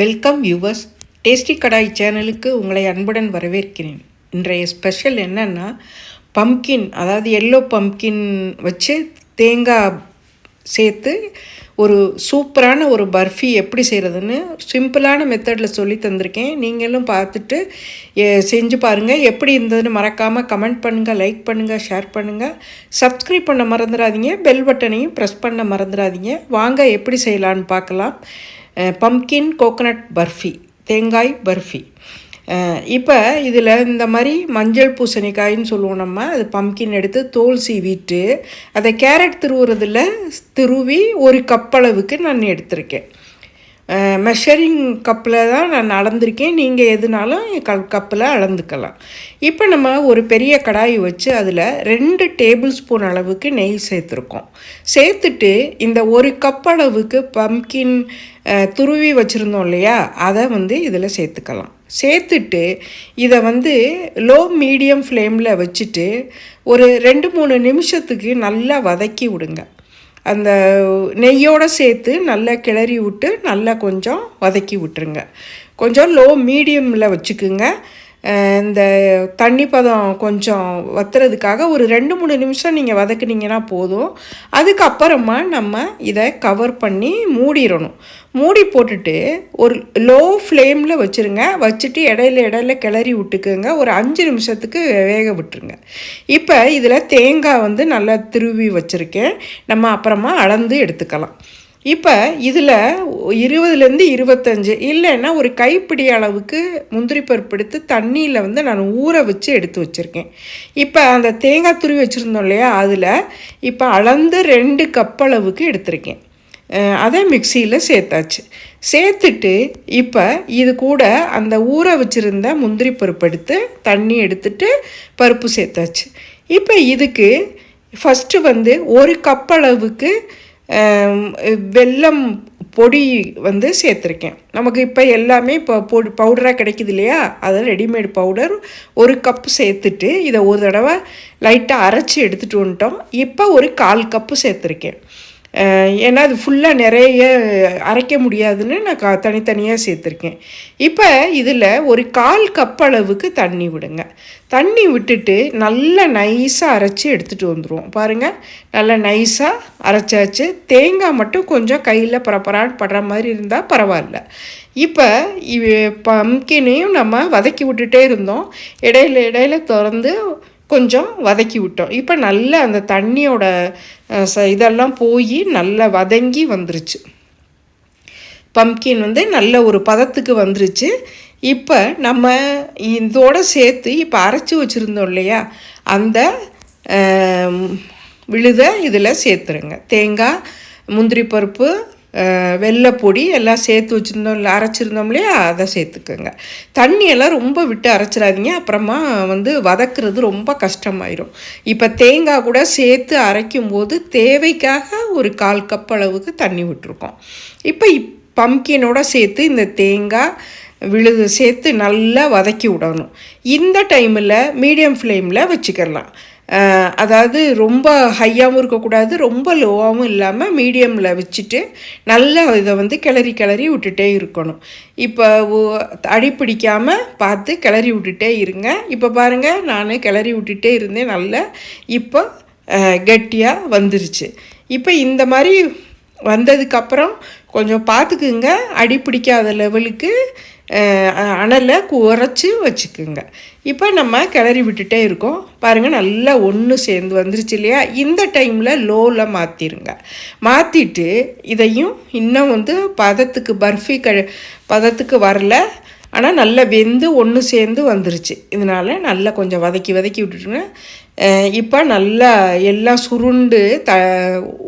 Welcome viewers tasty கடாய் சேனலுக்கு உங்களை அன்புடன் வரவேற்கிறேன். இன்றைய ஸ்பெஷல் என்னென்னா பம்கின் அதாவது எல்லோ பம்கின் வச்சு தேங்காய் சேர்த்து ஒரு சூப்பரான ஒரு பர்ஃபி எப்படி செய்கிறதுன்னு சிம்பிளான மெத்தடில் சொல்லி தந்திருக்கேன். நீங்களும் பார்த்துட்டு செஞ்சு பாருங்கள் எப்படி இருந்ததுன்னு மறக்காமல் கமெண்ட் பண்ணுங்கள் லைக் பண்ணுங்கள் ஷேர் பண்ணுங்கள் சப்ஸ்கிரைப் பண்ண மறந்துடாதீங்க. பெல் பட்டனையும் ப்ரெஸ் பண்ண மறந்துடாதீங்க. வாங்க எப்படி செய்யலான்னு பார்க்கலாம். பம்கின் கோகனட் பர்ஃபி தேங்காய் பர்ஃபி. இப்போ இதில் இந்த மாதிரி மஞ்சள் பூசணிக்காயின்னு சொல்லுவோம் நம்ம அது பம்கின் எடுத்து தோல் சீவிட்டு அதை கேரட் திருவுறதில் திருவி ஒரு கப்பளவுக்கு நான் எடுத்திருக்கேன். மெஷரிங் கப்பில் தான் நான் அளந்திருக்கேன் நீங்கள் எதுனாலும் க கப்பில் அளந்துக்கலாம். இப்போ நம்ம ஒரு பெரிய கடாய் வச்சு அதில் ரெண்டு டேபிள் ஸ்பூன் அளவுக்கு நெய் சேர்த்துருக்கோம். சேர்த்துட்டு இந்த ஒரு கப் அளவுக்கு பம்கின் துருவி வச்சுருந்தோம் இல்லையா? அதை வந்து இதில் சேர்த்துக்கலாம். சேர்த்துட்டு இதை வந்து லோ மீடியம் ஃப்ளேமில் வச்சுட்டு ஒரு ரெண்டு மூணு நிமிஷத்துக்கு நல்லா வதக்கி விடுங்க. அந்த நெய்யோடு சேர்த்து நல்லா கிளறி விட்டு நல்லா கொஞ்சம் வதக்கி விட்டுருங்க. கொஞ்சம் லோ மீடியமில் வச்சுக்குங்க. இந்த தண்ணி பதம் கொஞ்சம் வத்துறதுக்காக ஒரு ரெண்டு மூணு நிமிஷம் நீங்கள் வதக்குனீங்கன்னா போதும். அதுக்கப்புறமா நம்ம இதை கவர் பண்ணி மூடிடணும். மூடி போட்டுட்டு ஒரு லோ ஃப்ளேமில் வச்சுருங்க. வச்சுட்டு இடையில இடையில கிளறி விட்டுக்குங்க. ஒரு அஞ்சு நிமிஷத்துக்கு வேக விட்டுருங்க. இப்போ இதில் தேங்காய் வந்து நல்லா திருவி வச்சுருக்கேன். நம்ம அப்புறமா அளந்து எடுத்துக்கலாம். இப்போ இதில் இருபதுலேருந்து இருபத்தஞ்சு இல்லைன்னா ஒரு கைப்பிடி அளவுக்கு முந்திரி பருப்பு எடுத்து தண்ணியில் வந்து நான் ஊற வச்சு எடுத்து வச்சுருக்கேன். இப்போ அந்த தேங்காய் துருவி வச்சுருந்தோம் இல்லையா அதில் இப்போ அளந்து ரெண்டு கப் அளவுக்கு எடுத்திருக்கேன். அதை மிக்சியில் சேர்த்தாச்சு. சேர்த்துட்டு இப்போ இது கூட அந்த ஊற வச்சுருந்த முந்திரி பருப்பு எடுத்து தண்ணி எடுத்துட்டு பருப்பு சேர்த்தாச்சு. இப்போ இதுக்கு ஃபஸ்ட்டு வந்து ஒரு கப் அளவுக்கு வெல்லம் பொடி வந்து சேர்த்துருக்கேன். நமக்கு இப்போ எல்லாமே இப்போ பொடி பவுடராக கிடைக்குது இல்லையா? அதை ரெடிமேட் பவுடர் ஒரு கப்பு சேர்த்துட்டு இதை ஒரு தடவை லைட்டாக அரைச்சி எடுத்துகிட்டு வந்துட்டோம். இப்போ ஒரு கால் கப்பு சேர்த்துருக்கேன். ஏன்னா அது ஃபுல்லாக நிறைய அரைக்க முடியாதுன்னு நான் கா தனித்தனியாக சேர்த்துருக்கேன். இப்போ இதில் ஒரு கால் கப் அளவுக்கு தண்ணி விடுங்க. தண்ணி விட்டுட்டு நல்லா நைஸாக அரைச்சி எடுத்துகிட்டு வந்துடுவோம் பாருங்கள் நல்லா நைஸாக அரைச்சாச்சு. தேங்காய் மட்டும் கொஞ்சம் கையில் பரப்பரான்னு படுற மாதிரி இருந்தால் பரவாயில்ல. இப்போ இவ பம்கினையும் நம்ம வதக்கி விட்டுட்டே இருந்தோம். இடையில இடையில திறந்து கொஞ்சம் வதக்கி விட்டோம். இப்போ நல்லா அந்த தண்ணியோட ச- இதெல்லாம் போய் நல்லா வதங்கி வந்துருச்சு. பம்கின் வந்து நல்ல ஒரு பதத்துக்கு வந்துருச்சு. இப்போ நம்ம இதோட சேர்த்து இப்போ அரைச்சி வச்சுருந்தோம் இல்லையா? அந்த விழுதை இதில் சேர்த்துருங்க. தேங்காய் முந்திரி பருப்பு வெள்ளைப்பொடி எல்லாம் சேர்த்து வச்சுருந்தோம் இல்லை அரைச்சிருந்தோம் இல்லையா? அதை சேர்த்துக்கோங்க. தண்ணியெல்லாம் ரொம்ப விட்டு அரைச்சிடாதீங்க. அப்புறமா வந்து வதக்குறது ரொம்ப கஷ்டமாயிரும். இப்போ தேங்காய் கூட சேர்த்து அரைக்கும் போது தேவைக்காக ஒரு கால் கப் அளவுக்கு தண்ணி விட்டுருக்கோம். இப்போ இப் பம்கினோட சேர்த்து இந்த தேங்காய் விழுது சேர்த்து நல்லா வதக்கி விடணும். இந்த டைமில் மீடியம் ஃப்ளேமில் வச்சுக்கலாம். அதாவது ரொம்ப ஹையாகவும் இருக்கக்கூடாது ரொம்ப லோவாகவும் இல்லாமல் மீடியமில் வச்சுட்டு நல்லா இதை வந்து கிளறி கிளறி விட்டுட்டே இருக்கணும். இப்போ ஒ- அடி பிடிக்காமல் பார்த்து கிளறி விட்டுட்டே இருங்க. இப்போ பாருங்கள் நான் கிளறி விட்டுட்டே இருந்தேன் நல்லா இப்போ கெட்டியாக வந்துருச்சு. இப்போ இந்த மாதிரி வந்ததுக்கப்புறம் கொஞ்சம் பார்த்துக்குங்க அடி பிடிக்காத லெவலுக்கு அனலை குறைச்சி வச்சுக்குங்க. இப்போ நம்ம கிளறி விட்டுட்டே இருக்கோம். பாருங்கள் நல்லா ஒன்று சேர்ந்து வந்துருச்சு இல்லையா? இந்த டைமில் லோவில் மாற்றிடுங்க மாற்றிட்டு இதையும் இன்னும் வந்து பதத்துக்கு பர்ஃபி க பதத்துக்கு வரல. ஆனால் நல்லா வெந்து ஒன்று சேர்ந்து வந்துருச்சு. இதனால் நல்லா கொஞ்சம் வதக்கி வதக்கி விட்டுட்டு இப்போ நல்லா எல்லாம் சுருண்டு த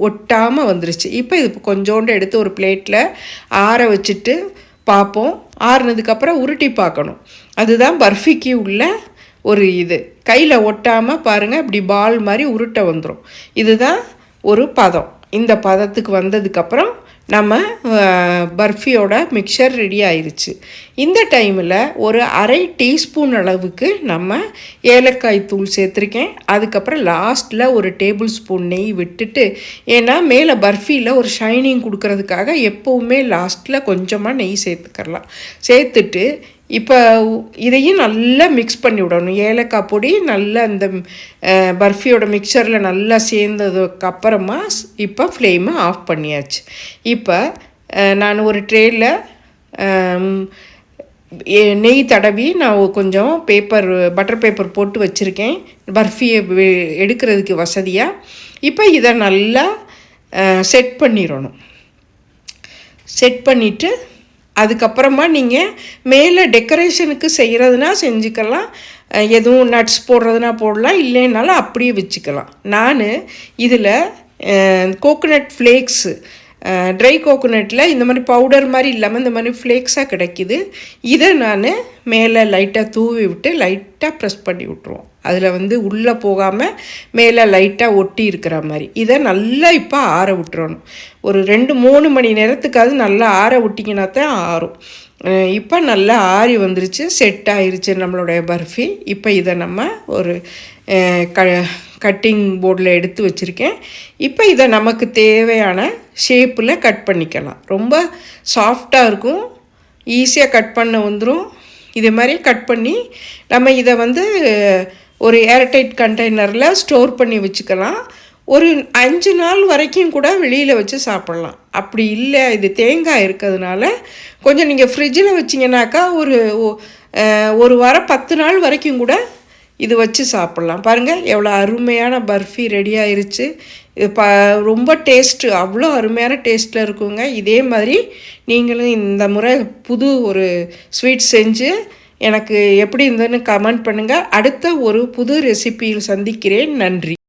ஒட்டாமல் வந்துருச்சு. இப்போ இது கொஞ்சோண்டு எடுத்து ஒரு பிளேட்டில் ஆற வச்சுட்டு பார்ப்போம். ஆறுனதுக்கப்புறம் உருட்டி பார்க்கணும். அதுதான் பர்ஃபிக்கு உள்ள ஒரு இது. கையில் ஒட்டாமல் பாருங்கள் இப்படி பால் மாதிரி உருட்ட வந்துடும் இதுதான் ஒரு பதம். இந்த பதத்துக்கு வந்ததுக்கப்புறம் நம்ம பர்ஃபியோட மிக்சர் ரெடி ஆயிடுச்சு இந்த டைமில் ஒரு அரை டீஸ்பூன் அளவுக்கு நம்ம ஏலக்காய் தூள் சேர்த்துருக்கேன். அதுக்கப்புறம் லாஸ்ட்டில் ஒரு டேபிள் ஸ்பூன் நெய் விட்டுட்டு ஏன்னா மேலே பர்ஃபியில் ஒரு ஷைனிங் கொடுக்கறதுக்காக எப்போவுமே லாஸ்ட்டில் கொஞ்சமாக நெய் சேர்த்துக்கலாம் சேர்த்துட்டு இப்போ இதையும் நல்லா மிக்ஸ் பண்ணி விடணும். ஏலக்காய் பொடி நல்லா அந்த பர்ஃபியோட மிக்சரில் நல்லா சேர்ந்ததுக்கு அப்புறமா இப்போ ஃப்ளேமை ஆஃப் பண்ணியாச்சு. இப்போ நான் ஒரு ட்ரேயில் நெய் தடவி நான் கொஞ்சம் பேப்பர் பட்டர் பேப்பர் போட்டு வச்சுருக்கேன். பர்ஃபியை எடுக்கிறதுக்கு வசதியாக இப்போ இதை நல்லா செட் பண்ணிடணும். செட் பண்ணிவிட்டு அதுக்கப்புறமா நீங்கள் மேலே டெக்கரேஷனுக்கு செய்கிறதுனா செஞ்சுக்கலாம். எதுவும் நட்ஸ் போடுறதுனா போடலாம். இல்லைன்னாலும் அப்படியே வச்சுக்கலாம். நான் இதில் கோகோனட் ஃப்ளேக்ஸு ட்ரை கோகோனட்டில் இந்த மாதிரி பவுடர் மாதிரி இல்லாமல் இந்த மாதிரி ஃப்ளேக்ஸாக கிடைக்கிது. இதை நான் மேலே லைட்டாக தூவி விட்டு லைட்டாக ப்ரெஸ் பண்ணி விட்ருவோம் அதில் வந்து உள்ளே போகாமல் மேலே லைட்டாக ஒட்டி இருக்கிற மாதிரி. இதை நல்லா இப்போ ஆற விட்டுறணும். ஒரு ரெண்டு மூணு மணி நேரத்துக்காவது நல்லா ஆற விட்டிங்கன்னா தான் ஆறும். இப்போ நல்லா ஆறி வந்துருச்சு செட் ஆயிருச்சு நம்மளுடைய பர்ஃபி. இப்போ இதை நம்ம ஒரு க கட்டிங் போர்டில் எடுத்து வச்சுருக்கேன். இப்போ இதை நமக்கு தேவையான ஷேப்பில் கட் பண்ணிக்கலாம். ரொம்ப சாஃப்டாக இருக்கும். ஈஸியாக கட் பண்ண வந்துடும் இதே மாதிரி கட் பண்ணி நம்ம இதை வந்து ஒரு ஏர்டைட் கண்டெய்னரில் ஸ்டோர் பண்ணி வச்சுக்கலாம். ஒரு அஞ்சு நாள் வரைக்கும் கூட வெளியில் வச்சு சாப்பிட்லாம். அப்படி இல்லை இது தேங்காய் இருக்கிறதுனால கொஞ்சம் நீங்கள் ஃப்ரிட்ஜில் வச்சிங்கனாக்கா ஒரு ஒரு வாரம் பத்து நாள் வரைக்கும் கூட இது வச்சு சாப்பிட்லாம். பாருங்கள் எவ்வளோ அருமையான பர்ஃபி ரெடி ஆயிருச்சு. இது ப ரொம்ப டேஸ்ட்டு அவ்வளோ அருமையான டேஸ்ட்டில் இருக்குங்க. இதே மாதிரி நீங்களும் இந்த முறை புது ஒரு ஸ்வீட் செஞ்சு எனக்கு எப்படி இருந்ததுன்னு கமெண்ட் பண்ணுங்கள் அடுத்த ஒரு புது ரெசிபியில் சந்திக்கிறேன். நன்றி.